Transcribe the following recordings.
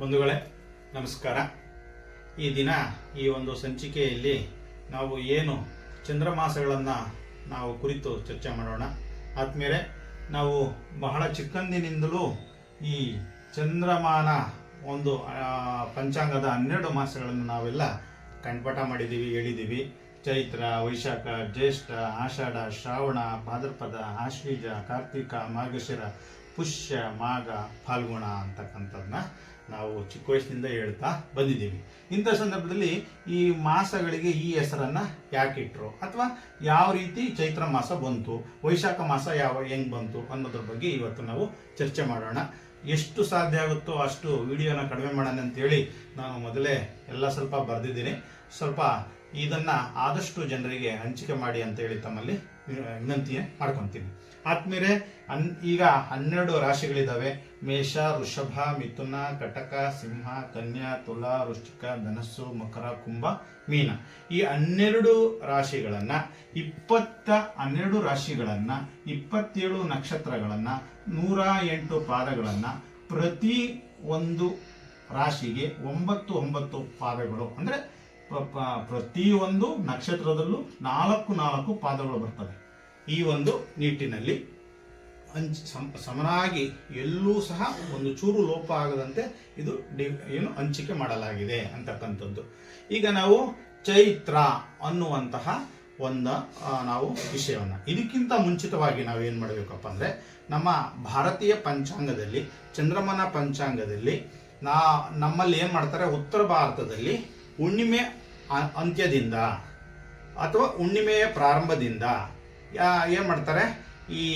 ಬಂಧುಗಳೇ, ನಮಸ್ಕಾರ. ಈ ದಿನ ಈ ಒಂದು ಸಂಚಿಕೆಯಲ್ಲಿ ನಾವು ಏನು ಚಂದ್ರಮಾಸಗಳನ್ನು ನಾವು ಕುರಿತು ಚರ್ಚೆ ಮಾಡೋಣ. ಆದಮೇಲೆ ನಾವು ಬಹಳ ಚಿಕ್ಕಂದಿನಿಂದಲೂ ಈ ಚಂದ್ರಮಾನ ಒಂದು ಪಂಚಾಂಗದ ಹನ್ನೆರಡು ಮಾಸಗಳನ್ನು ನಾವೆಲ್ಲ ಕಂಠಪಾಠ ಮಾಡಿದ್ದೀವಿ, ಹೇಳಿದ್ದೀವಿ. ಚೈತ್ರ, ವೈಶಾಖ, ಜ್ಯೇಷ್ಠ, ಆಷಾಢ, ಶ್ರಾವಣ, ಭಾದ್ರಪದ, ಆಶ್ವೀಜ, ಕಾರ್ತಿಕ ಮಾರ್ಗಶಿರ ಪುಷ್ಯ, ಮಾಘ, ಫಾಲ್ಗುಣ ಅಂತಕ್ಕಂಥದ್ದನ್ನ ನಾವು ಚಿಕ್ಕ ವಯಸ್ಸಿನಿಂದ ಹೇಳ್ತಾ ಬಂದಿದ್ದೀವಿ. ಇಂಥ ಸಂದರ್ಭದಲ್ಲಿ ಈ ಮಾಸಗಳಿಗೆ ಈ ಹೆಸರನ್ನು ಯಾಕೆ ಇಟ್ರು? ಅಥವಾ ಯಾವ ರೀತಿ ಚೈತ್ರ ಮಾಸ ಬಂತು? ವೈಶಾಖ ಮಾಸ ಯಾವ, ಹೆಂಗ್ ಬಂತು ಅನ್ನೋದ್ರ ಬಗ್ಗೆ ಇವತ್ತು ನಾವು ಚರ್ಚೆ ಮಾಡೋಣ. ಎಷ್ಟು ಸಾಧ್ಯ ಆಗುತ್ತೋ ಅಷ್ಟು ವಿಡಿಯೋನ ಕಡಿಮೆ ಮಾಡೋಣ ಅಂತೇಳಿ ನಾನು ಮೊದಲೇ ಎಲ್ಲ ಸ್ವಲ್ಪ ಬರೆದಿದ್ದೀನಿ. ಸ್ವಲ್ಪ ಇದನ್ನ ಆದಷ್ಟು ಜನರಿಗೆ ಹಂಚಿಕೆ ಮಾಡಿ ಅಂತ ಹೇಳಿ ತಮ್ಮಲ್ಲಿ ವಿನಂತಿಯೇ ಮಾಡ್ಕೊತೀನಿ. ಆದ್ಮೇಲೆ ಅನ್ ಈಗ ಹನ್ನೆರಡು ರಾಶಿಗಳಿದ್ದಾವೆ ಮೇಷ, ವೃಷಭ, ಮಿಥುನ, ಕಟಕ, ಸಿಂಹ, ಕನ್ಯಾ, ತುಲಾ, ವೃಶ್ಚಿಕ, ಧನಸ್ಸು, ಮಕರ, ಕುಂಭ, ಮೀನ. ಈ ಹನ್ನೆರಡು ರಾಶಿಗಳನ್ನ, ಇಪ್ಪತ್ತ ಹನ್ನೆರಡು ರಾಶಿಗಳನ್ನ, ಇಪ್ಪತ್ತೇಳು ನಕ್ಷತ್ರಗಳನ್ನ, ನೂರ ಎಂಟು ಪಾದಗಳನ್ನು ಪ್ರತಿ ಒಂದು ರಾಶಿಗೆ ಒಂಬತ್ತು ಒಂಬತ್ತು ಪಾದಗಳು. ಅಂದ್ರೆ ಪ್ರತಿಯೊಂದು ನಕ್ಷತ್ರದಲ್ಲೂ ನಾಲ್ಕು ನಾಲ್ಕು ಪಾದಗಳು ಬರ್ತವೆ. ಈ ಒಂದು ನಿಟ್ಟಿನಲ್ಲಿ ಹಂಚ್ ಸಮ- ಸಮನಾಗಿ ಎಲ್ಲೂ ಸಹ ಒಂದು ಚೂರು ಲೋಪ ಆಗದಂತೆ ಇದು ಡಿ, ಏನು ಹಂಚಿಕೆ ಮಾಡಲಾಗಿದೆ ಅಂತಕ್ಕಂಥದ್ದು. ಈಗ ನಾವು ಚೈತ್ರ ಅನ್ನುವಂತಹ ಒಂದು ನಾವು ವಿಷಯವನ್ನ. ಇದಕ್ಕಿಂತ ಮುಂಚಿತವಾಗಿ ನಾವು ಏನು ಮಾಡಬೇಕಪ್ಪ ಅಂದ್ರೆ ನಮ್ಮ ಭಾರತೀಯ ಪಂಚಾಂಗದಲ್ಲಿ, ಚಂದ್ರಮನ ಪಂಚಾಂಗದಲ್ಲಿ ನಾ, ನಮ್ಮಲ್ಲಿ ಏನು ಮಾಡ್ತಾರೆ, ಉತ್ತರ ಭಾರತದಲ್ಲಿ ಹುಣ್ಣಿಮೆ ಅಂತ್ಯದಿಂದ ಅಥವಾ ಹುಣ್ಣಿಮೆಯ ಪ್ರಾರಂಭದಿಂದ ಏನ್ ಮಾಡ್ತಾರೆ? ಈ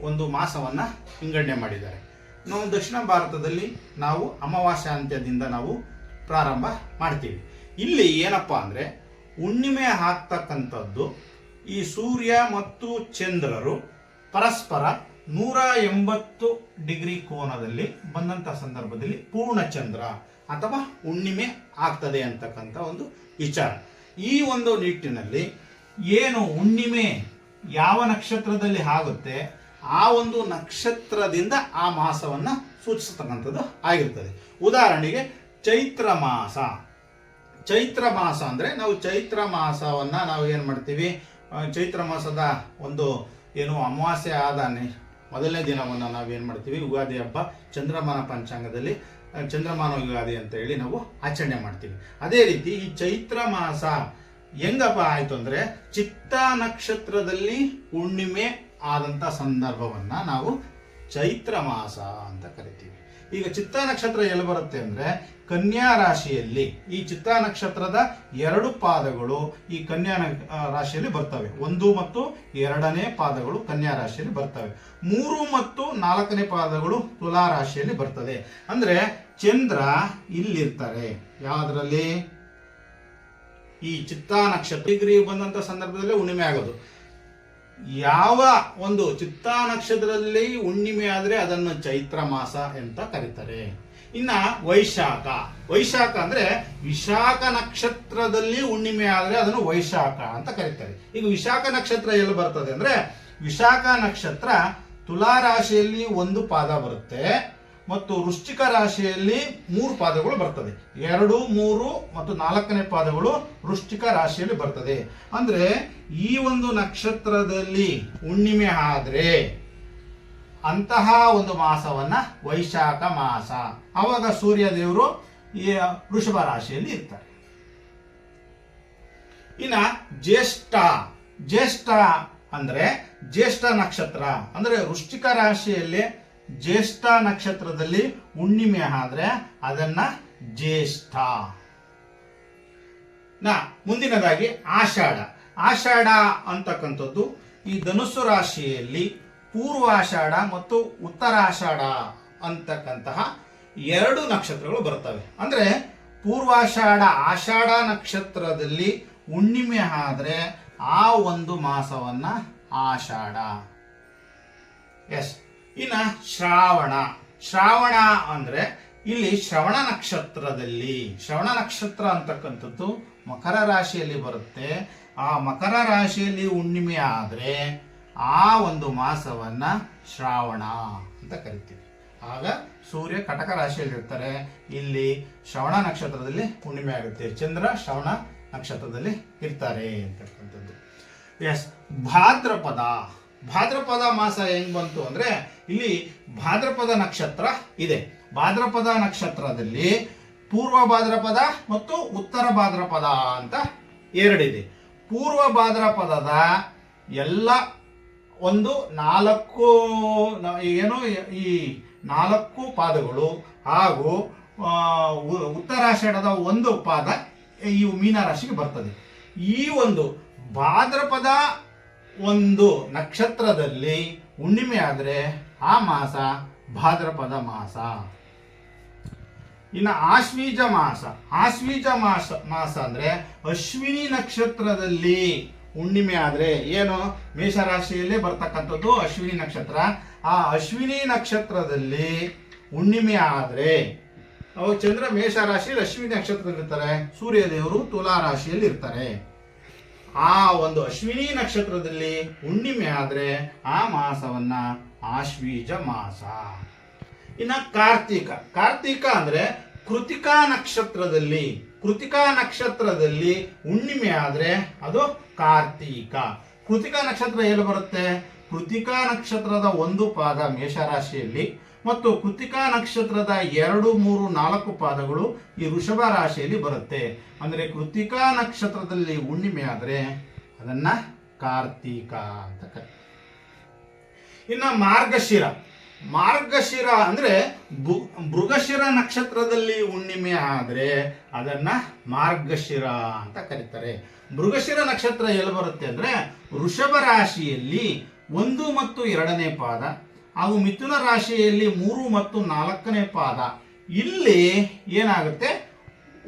ಒಂದು ಮಾಸವನ್ನ ವಿಂಗಡಣೆ ಮಾಡಿದ್ದಾರೆ. ನಾವು ದಕ್ಷಿಣ ಭಾರತದಲ್ಲಿ ನಾವು ಅಮಾವಾಸ್ಯ ಅಂತ್ಯದಿಂದ ನಾವು ಪ್ರಾರಂಭ ಮಾಡ್ತೀವಿ. ಇಲ್ಲಿ ಏನಪ್ಪಾ ಅಂದ್ರೆ, ಹುಣ್ಣಿಮೆ ಆಗ್ತಕ್ಕಂಥದ್ದು ಈ ಸೂರ್ಯ ಮತ್ತು ಚಂದ್ರರು ಪರಸ್ಪರ ನೂರ ಎಂಬತ್ತು ಡಿಗ್ರಿ ಕೋನದಲ್ಲಿ ಬಂದಂತ ಸಂದರ್ಭದಲ್ಲಿ ಪೂರ್ಣ ಚಂದ್ರ ಅಥವಾ ಹುಣ್ಣಿಮೆ ಆಗ್ತದೆ ಅಂತಕ್ಕಂಥ ಒಂದು ವಿಚಾರ. ಈ ಒಂದು ನಿಟ್ಟಿನಲ್ಲಿ ಏನು ಹುಣ್ಣಿಮೆ ಯಾವ ನಕ್ಷತ್ರದಲ್ಲಿ ಆಗುತ್ತೆ, ಆ ಒಂದು ನಕ್ಷತ್ರದಿಂದ ಆ ಮಾಸವನ್ನ ಸೂಚಿಸತಕ್ಕಂಥದ್ದು ಆಗಿರ್ತದೆ. ಉದಾಹರಣೆಗೆ ಚೈತ್ರ ಮಾಸ. ಚೈತ್ರ ಮಾಸ ಅಂದ್ರೆ ನಾವು ಚೈತ್ರ ಮಾಸವನ್ನ ನಾವು ಏನು ಮಾಡ್ತೀವಿ? ಚೈತ್ರ ಮಾಸದ ಒಂದು ಏನು ಅಮಾವಾಸ್ಯೆ ಆದಾನೆ ಮೊದಲನೇ ದಿನವನ್ನ ನಾವು ಏನ್ ಮಾಡ್ತೀವಿ? ಯುಗಾದಿ ಹಬ್ಬ, ಚಂದ್ರಮಾನ ಪಂಚಾಂಗದಲ್ಲಿ ಚಂದ್ರಮಾನ ಯುಗಾದಿ ಅಂತ ಹೇಳಿ ನಾವು ಆಚರಣೆ ಮಾಡ್ತೀವಿ. ಅದೇ ರೀತಿ ಈ ಚೈತ್ರ ಮಾಸ ಹೆಂಗಪ್ಪ ಆಯ್ತು ಅಂದ್ರೆ ಚಿತ್ತ ನಕ್ಷತ್ರದಲ್ಲಿ ಹುಣ್ಣಿಮೆ ಆದಂತ ಸಂದರ್ಭವನ್ನ ನಾವು ಚೈತ್ರ ಮಾಸ ಅಂತ ಕರಿತೀವಿ. ಈಗ ಚಿತ್ತ ನಕ್ಷತ್ರ ಎಲ್ಲಿ ಬರುತ್ತೆ ಅಂದ್ರೆ ಕನ್ಯಾ ರಾಶಿಯಲ್ಲಿ ಈ ಚಿತ್ತ ನಕ್ಷತ್ರದ ಎರಡು ಪಾದಗಳು ಈ ಕನ್ಯಾ ರಾಶಿಯಲ್ಲಿ ಬರ್ತವೆ. ಒಂದು ಮತ್ತು ಎರಡನೇ ಪಾದಗಳು ಕನ್ಯಾ ರಾಶಿಯಲ್ಲಿ ಬರ್ತವೆ. ಮೂರು ಮತ್ತು ನಾಲ್ಕನೇ ಪಾದಗಳು ತುಲಾ ರಾಶಿಯಲ್ಲಿ ಬರ್ತದೆ. ಅಂದ್ರೆ ಚಂದ್ರ ಇಲ್ಲಿರ್ತಾರೆ. ಯಾವ್ದ್ರಲ್ಲಿ? ಈ ಚಿತ್ತಾ ನಕ್ಷತ್ರ ಡಿಗ್ರಿ ಬಂದಂಥ ಸಂದರ್ಭದಲ್ಲಿ ಹುಣ್ಣಿಮೆ ಆಗೋದು. ಯಾವ ಒಂದು ಚಿತ್ತಾ ನಕ್ಷತ್ರದಲ್ಲಿ ಹುಣ್ಣಿಮೆ ಆದರೆ ಅದನ್ನು ಚೈತ್ರ ಮಾಸ ಅಂತ ಕರೀತಾರೆ. ಇನ್ನ ವೈಶಾಖ. ವೈಶಾಖ ಅಂದ್ರೆ ವಿಶಾಖ ನಕ್ಷತ್ರದಲ್ಲಿ ಹುಣ್ಣಿಮೆ ಆದರೆ ಅದನ್ನು ವೈಶಾಖ ಅಂತ ಕರೀತಾರೆ. ಈಗ ವಿಶಾಖ ನಕ್ಷತ್ರ ಎಲ್ಲಿ ಬರ್ತದೆ ಅಂದ್ರೆ ವಿಶಾಖ ನಕ್ಷತ್ರ ತುಲಾ ರಾಶಿಯಲ್ಲಿ ಒಂದು ಪಾದ ಬರುತ್ತೆ. ಮತ್ತು ವೃಶ್ಚಿಕ ರಾಶಿಯಲ್ಲಿ ಮೂರು ಪಾದಗಳು ಬರ್ತದೆ. ಎರಡು, ಮೂರು ಮತ್ತು ನಾಲ್ಕನೇ ಪಾದಗಳು ವೃಶ್ಚಿಕ ರಾಶಿಯಲ್ಲಿ ಬರ್ತದೆ. ಅಂದ್ರೆ ಈ ಒಂದು ನಕ್ಷತ್ರದಲ್ಲಿ ಹುಣ್ಣಿಮೆ ಆದ್ರೆ ಅಂತಹ ಒಂದು ಮಾಸವನ್ನ ವೈಶಾಖ ಮಾಸ. ಅವಾಗ ಸೂರ್ಯ ದೇವರು ಈ ವೃಷಭ ರಾಶಿಯಲ್ಲಿ ಇರ್ತಾರೆ. ಇನ್ನು ಜ್ಯೇಷ್ಠ ಜ್ಯೇಷ್ಠ ಅಂದ್ರೆ ಜ್ಯೇಷ್ಠ ನಕ್ಷತ್ರ ಅಂದ್ರೆ ವೃಶ್ಚಿಕ ರಾಶಿಯಲ್ಲಿ ಜ್ಯೇಷ್ಠ ನಕ್ಷತ್ರದಲ್ಲಿ ಹುಣ್ಣಿಮೆ ಆದ್ರೆ ಅದನ್ನ ಜ್ಯೇಷ್ಠ. ನಾ, ಮುಂದಿನದಾಗಿ ಆಷಾಢ. ಆಷಾಢ ಅಂತಕ್ಕಂಥದ್ದು ಈ ಧನುಸ್ಸು ರಾಶಿಯಲ್ಲಿ ಪೂರ್ವಾಷಾಢ ಮತ್ತು ಉತ್ತರಾಷಾಢ ಅಂತಕ್ಕಂತಹ ಎರಡು ನಕ್ಷತ್ರಗಳು ಬರ್ತವೆ. ಅಂದ್ರೆ ಪೂರ್ವಾಷಾಢ, ಆಷಾಢ ನಕ್ಷತ್ರದಲ್ಲಿ ಹುಣ್ಣಿಮೆ ಆದ್ರೆ ಆ ಒಂದು ಮಾಸವನ್ನ ಆಷಾಢ. ಎಸ್. ಇನ್ನ ಶ್ರಾವಣ. ಶ್ರಾವಣ ಅಂದ್ರೆ ಇಲ್ಲಿ ಶ್ರವಣ ನಕ್ಷತ್ರದಲ್ಲಿ. ಶ್ರವಣ ನಕ್ಷತ್ರ ಅಂತಕ್ಕಂಥದ್ದು ಮಕರ ರಾಶಿಯಲ್ಲಿ ಬರುತ್ತೆ. ಆ ಮಕರ ರಾಶಿಯಲ್ಲಿ ಹುಣ್ಣಿಮೆ ಆದ್ರೆ ಆ ಒಂದು ಮಾಸವನ್ನ ಶ್ರಾವಣ ಅಂತ ಕರಿತೀವಿ. ಆಗ ಸೂರ್ಯ ಕಟಕ ರಾಶಿಯಲ್ಲಿ ಇರ್ತಾರೆ. ಇಲ್ಲಿ ಶ್ರವಣ ನಕ್ಷತ್ರದಲ್ಲಿ ಹುಣ್ಣಿಮೆ ಆಗುತ್ತೆ. ಚಂದ್ರ ಶ್ರವಣ ನಕ್ಷತ್ರದಲ್ಲಿ ಇರ್ತಾರೆ ಅಂತಕ್ಕಂಥದ್ದು. ಎಸ್ ಭಾದ್ರಪದ. ಭಾದ್ರಪದ ಮಾಸ ಹೆಂಗ್ ಬಂತು ಅಂದ್ರೆ ಇಲ್ಲಿ ಭಾದ್ರಪದ ನಕ್ಷತ್ರ ಇದೆ. ಭಾದ್ರಪದ ನಕ್ಷತ್ರದಲ್ಲಿ ಪೂರ್ವ ಭಾದ್ರಪದ ಮತ್ತು ಉತ್ತರ ಭಾದ್ರಪದ ಅಂತ ಎರಡಿದೆ. ಪೂರ್ವ ಭಾದ್ರಪದದ ಎಲ್ಲ ಒಂದು ನಾಲ್ಕು ಏನು, ಈ ನಾಲ್ಕು ಪಾದಗಳು ಹಾಗೂ ಉತ್ತರಾಷಾಢದ ಒಂದು ಪಾದ ಈ ಮೀನರಾಶಿಗೆ ಬರ್ತದೆ. ಈ ಒಂದು ಭಾದ್ರಪದ ಒಂದು ನಕ್ಷತ್ರದಲ್ಲಿ ಹುಣ್ಣಿಮೆ ಆದರೆ ಆ ಮಾಸ ಭಾದ್ರಪದ ಮಾಸ. ಇನ್ನು ಆಶ್ವೀಜ ಮಾಸ. ಆಶ್ವೀಜ ಮಾಸ ಮಾಸ ಅಂದರೆ ಅಶ್ವಿನಿ ನಕ್ಷತ್ರದಲ್ಲಿ ಹುಣ್ಣಿಮೆ ಆದರೆ ಏನು? ಮೇಷರಾಶಿಯಲ್ಲಿ ಬರ್ತಕ್ಕಂಥದ್ದು ಅಶ್ವಿನಿ ನಕ್ಷತ್ರ. ಆ ಅಶ್ವಿನಿ ನಕ್ಷತ್ರದಲ್ಲಿ ಹುಣ್ಣಿಮೆ ಆದರೆ ಅವು ಚಂದ್ರ ಮೇಷ ರಾಶಿಯಲ್ಲಿ ಅಶ್ವಿನಿ ನಕ್ಷತ್ರದಲ್ಲಿರ್ತಾರೆ. ಸೂರ್ಯದೇವರು ಸೂರ್ಯ ದೇವರು ತುಲಾ ರಾಶಿಯಲ್ಲಿ ಇರ್ತಾರೆ ಆ ಒಂದು ಅಶ್ವಿನಿ ನಕ್ಷತ್ರದಲ್ಲಿ ಹುಣ್ಣಿಮೆ ಆದರೆ ಆ ಮಾಸವನ್ನ ಆಶ್ವೀಜ ಮಾಸ. ಇನ್ನ ಕಾರ್ತಿಕ. ಕಾರ್ತಿಕ ಅಂದ್ರೆ ಕೃತಿಕಾ ನಕ್ಷತ್ರದಲ್ಲಿ ಕೃತಿಕಾ ನಕ್ಷತ್ರದಲ್ಲಿ ಹುಣ್ಣಿಮೆ ಆದರೆ ಅದು ಕಾರ್ತೀಕ. ಕೃತಿಕಾ ನಕ್ಷತ್ರ ಎಲ್ಲಿ ಬರುತ್ತೆ? ಕೃತಿಕಾ ನಕ್ಷತ್ರದ ಒಂದು ಪಾದ ಮೇಷರಾಶಿಯಲ್ಲಿ. ಮತ್ತು ಕೃತಿಕಾ ನಕ್ಷತ್ರದ ಎರಡು, ಮೂರು, ನಾಲ್ಕು ಪಾದಗಳು ಈ ವೃಷಭ ರಾಶಿಯಲ್ಲಿ ಬರುತ್ತೆ. ಅಂದರೆ ಕೃತಿಕಾ ನಕ್ಷತ್ರದಲ್ಲಿ ಹುಣ್ಣಿಮೆ ಆದರೆ ಅದನ್ನು ಕಾರ್ತೀಕ ಅಂತ ಕರೀತಾರೆ. ಇನ್ನ ಮಾರ್ಗಶಿರ. ಮಾರ್ಗಶಿರ ಅಂದ್ರೆ ಮೃಗಶಿರ ನಕ್ಷತ್ರದಲ್ಲಿ ಹುಣ್ಣಿಮೆ ಆದರೆ ಅದನ್ನ ಮಾರ್ಗಶಿರ ಅಂತ ಕರೀತಾರೆ. ಮೃಗಶಿರ ನಕ್ಷತ್ರ ಎಲ್ಲಿ ಬರುತ್ತೆ ಅಂದ್ರೆ ವೃಷಭ ರಾಶಿಯಲ್ಲಿ ಒಂದು ಮತ್ತು ಎರಡನೇ ಪಾದ ಹಾಗೂ ಮಿಥುನ ರಾಶಿಯಲ್ಲಿ ಮೂರು ಮತ್ತು ನಾಲ್ಕನೇ ಪಾದ. ಇಲ್ಲಿ ಏನಾಗುತ್ತೆ?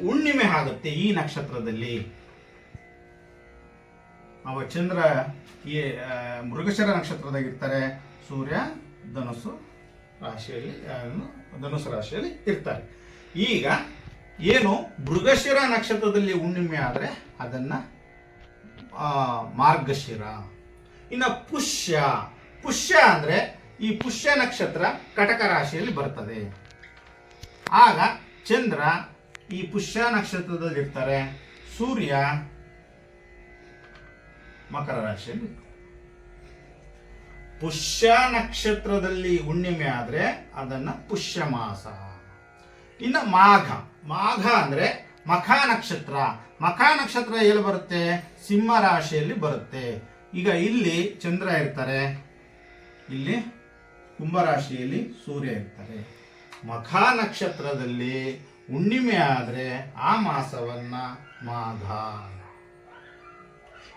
ಹುಣ್ಣಿಮೆ ಆಗುತ್ತೆ ಈ ನಕ್ಷತ್ರದಲ್ಲಿ. ಅವ ಚಂದ್ರ ಈ ಮೃಗಶರ ಮೃಗಶಿರ ನಕ್ಷತ್ರದಾಗ ಇರ್ತಾರೆ ಸೂರ್ಯ, ಧನುಸು ರಾಶಿಯಲ್ಲಿ ಧನುಸು ರಾಶಿಯಲ್ಲಿ ಇರ್ತಾರೆ. ಈಗ ಏನು ಮೃಗಶಿರ ನಕ್ಷತ್ರದಲ್ಲಿ ಹುಣ್ಣಿಮೆ ಆದರೆ ಅದನ್ನ ಮಾರ್ಗಶಿರ. ಇನ್ನು ಪುಷ್ಯ. ಪುಷ್ಯ ಅಂದ್ರೆ ಈ ಪುಷ್ಯ ನಕ್ಷತ್ರ ಕಟಕ ರಾಶಿಯಲ್ಲಿ ಬರ್ತದೆ. ಆಗ ಚಂದ್ರ ಈ ಪುಷ್ಯ ನಕ್ಷತ್ರದಲ್ಲಿ ಇರ್ತಾರೆ. ಸೂರ್ಯ ಮಕರ ರಾಶಿಯಲ್ಲಿ ಪುಷ್ಯ ನಕ್ಷತ್ರದಲ್ಲಿ ಹುಣ್ಣಿಮೆ ಆದ್ರೆ ಅದನ್ನ ಪುಷ್ಯ ಮಾಸ. ಇನ್ನು ಮಾಘ ಮಾಘ ಅಂದ್ರೆ ಮಖ ನಕ್ಷತ್ರ. ಮಖ ನಕ್ಷತ್ರ ಎಲ್ಲಿ ಬರುತ್ತೆ? ಸಿಂಹ ರಾಶಿಯಲ್ಲಿ ಬರುತ್ತೆ. ಈಗ ಇಲ್ಲಿ ಚಂದ್ರ ಇರ್ತಾರೆ. ಇಲ್ಲಿ ಕುಂಭರಾಶಿಯಲ್ಲಿ ಸೂರ್ಯ ಇರ್ತಾರೆ. ಮಖ ನಕ್ಷತ್ರದಲ್ಲಿ ಹುಣ್ಣಿಮೆ ಆದರೆ ಆ ಮಾಸವನ್ನ ಮಾಘ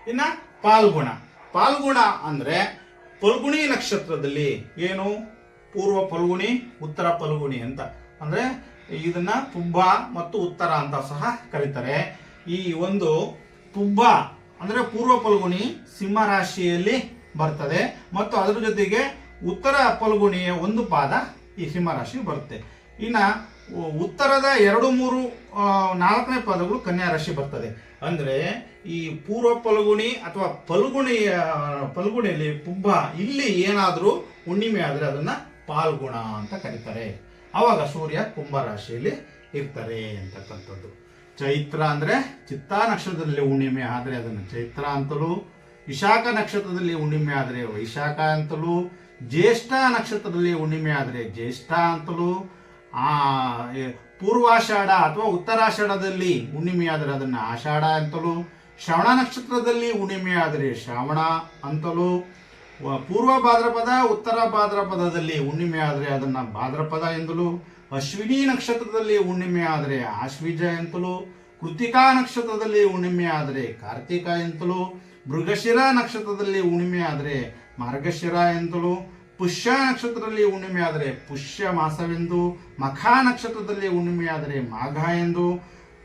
ಇನ್ನ ಪಾಲ್ಗುಣ. ಪಾಲ್ಗುಣ ಅಂದ್ರೆ ಫಲ್ಗುಣಿ ನಕ್ಷತ್ರದಲ್ಲಿ ಏನು? ಪೂರ್ವ ಫಲ್ಗುಣಿ ಉತ್ತರ ಫಲ್ಗುಣಿ ಅಂತ. ಅಂದ್ರೆ ಇದನ್ನ ಪುಬ್ಬ ಮತ್ತು ಉತ್ತರ ಅಂತ ಸಹ ಕರೀತಾರೆ. ಈ ಒಂದು ಪುಬ್ಬ ಅಂದ್ರೆ ಪೂರ್ವ ಫಲ್ಗುಣಿ ಸಿಂಹ ರಾಶಿಯಲ್ಲಿ ಬರ್ತದೆ. ಮತ್ತು ಅದರ ಜೊತೆಗೆ ಉತ್ತರ ಫಲ್ಗುಣಿಯ ಒಂದು ಪಾದ ಈ ಸಿಂಹ ರಾಶಿ ಬರುತ್ತೆ. ಇನ್ನ ಉತ್ತರದ ಎರಡು ಮೂರು ನಾಲ್ಕನೇ ಪಾದಗಳು ಕನ್ಯಾ ರಾಶಿ ಬರ್ತದೆ. ಅಂದ್ರೆ ಈ ಪೂರ್ವ ಫಲ್ಗುಣಿ ಅಥವಾ ಫಲ್ಗುಣಿಯ ಫಲ್ಗುಣಿಯಲ್ಲಿ ಪುಬ್ಬ ಇಲ್ಲಿ ಏನಾದರೂ ಹುಣ್ಣಿಮೆ ಆದ್ರೆ ಅದನ್ನ ಪಾಲ್ಗುಣ ಅಂತ ಕರೀತಾರೆ. ಆವಾಗ ಸೂರ್ಯ ಕುಂಭ ರಾಶಿಯಲ್ಲಿ ಇರ್ತಾರೆ ಅಂತಕ್ಕಂಥದ್ದು. ಚೈತ್ರ ಅಂದ್ರೆ ಚಿತ್ತಾ ನಕ್ಷತ್ರದಲ್ಲಿ ಹುಣ್ಣಿಮೆ ಆದ್ರೆ ಅದನ್ನು ಚೈತ್ರ ಅಂತಲೂ, ವಿಶಾಖ ನಕ್ಷತ್ರದಲ್ಲಿ ಹುಣ್ಣಿಮೆ ಆದ್ರೆ ವೈಶಾಖ ಅಂತಲೂ ಜ್ಯೇಷ್ಠ ನಕ್ಷತ್ರದಲ್ಲಿ ಹುಣ್ಣಿಮೆ ಆದರೆ ಜ್ಯೇಷ್ಠ ಅಂತಲೂ, ಆ ಪೂರ್ವಾಷಾಢ ಅಥವಾ ಉತ್ತರಾಷಾಢದಲ್ಲಿ ಹುಣ್ಣಿಮೆ ಆದರೆ ಅದನ್ನು ಆಷಾಢ ಅಂತಲೂ, ಶ್ರವಣ ನಕ್ಷತ್ರದಲ್ಲಿ ಹುಣ್ಣಿಮೆ ಆದರೆ ಶ್ರಾವಣ ಅಂತಲೂ ಪೂರ್ವ ಭಾದ್ರಪದ, ಉತ್ತರ ಭಾದ್ರಪದದಲ್ಲಿ ಹುಣ್ಣಿಮೆ ಆದರೆ ಅದನ್ನು ಭಾದ್ರಪದ ಎಂದಲೂ, ಅಶ್ವಿನಿ ನಕ್ಷತ್ರದಲ್ಲಿ ಹುಣ್ಣಿಮೆ ಆದರೆ ಆಶ್ವಿಜ ಎಂತಲೂ ಕೃತಿಕಾ ನಕ್ಷತ್ರದಲ್ಲಿ ಹುಣ್ಣಿಮೆ ಆದರೆ ಕಾರ್ತಿಕ ಎಂತಲೂ, ಮೃಗಶಿರ ನಕ್ಷತ್ರದಲ್ಲಿ ಹುಣ್ಣಿಮೆ ಆದರೆ ಮಾರ್ಗಶಿರ ಎಂದಲೂ ಪುಷ್ಯ ನಕ್ಷತ್ರದಲ್ಲಿ ಹುಣ್ಣಿಮೆ ಆದರೆ ಪುಷ್ಯ ಮಾಸವೆಂದು, ಮಖ ನಕ್ಷತ್ರದಲ್ಲಿ ಹುಣ್ಣಿಮೆ ಆದರೆ ಮಾಘ ಎಂದು,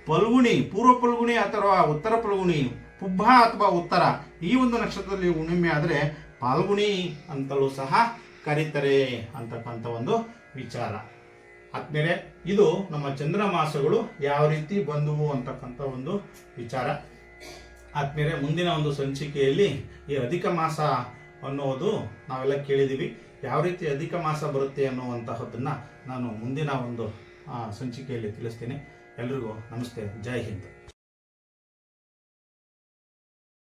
ಪಲ್ಗುಣಿ, ಪೂರ್ವ ಪಲ್ಗುಣಿ ಅಥವಾ ಉತ್ತರ ಪಲ್ಗುಣಿ ಪುಬ್ಬ ಅಥವಾ ಉತ್ತರ ಈ ಒಂದು ನಕ್ಷತ್ರದಲ್ಲಿ ಹುಣ್ಣಿಮೆ ಆದರೆ ಪಾಲ್ಗುಣಿ ಅಂತಲೂ ಸಹ ಕರೀತಾರೆ ಅಂತಕ್ಕಂಥ ಒಂದು ವಿಚಾರ. ಆದ್ಮೇಲೆ ಇದು ನಮ್ಮ ಚಂದ್ರ ಮಾಸಗಳು ಯಾವ ರೀತಿ ಬಂದುವು ಅಂತಕ್ಕಂಥ ಒಂದು ವಿಚಾರ. ಆದ್ಮೇಲೆ ಮುಂದಿನ ಒಂದು ಸಂಚಿಕೆಯಲ್ಲಿ ಈ ಅಧಿಕ ಮಾಸ ಅನ್ನೋದು ನಾವೆಲ್ಲ ಕೇಳಿದ್ದೀವಿ ಯಾವ ರೀತಿ ಅಧಿಕ ಮಾಸ ಬರುತ್ತೆ ಅನ್ನುವಂತಹದ್ದನ್ನು ನಾನು ಮುಂದಿನ ಒಂದು ಸಂಚಿಕೆಯಲ್ಲಿ ತಿಳಿಸ್ತೀನಿ. ಎಲ್ರಿಗೂ ನಮಸ್ತೆ. ಜೈ ಹಿಂದ್.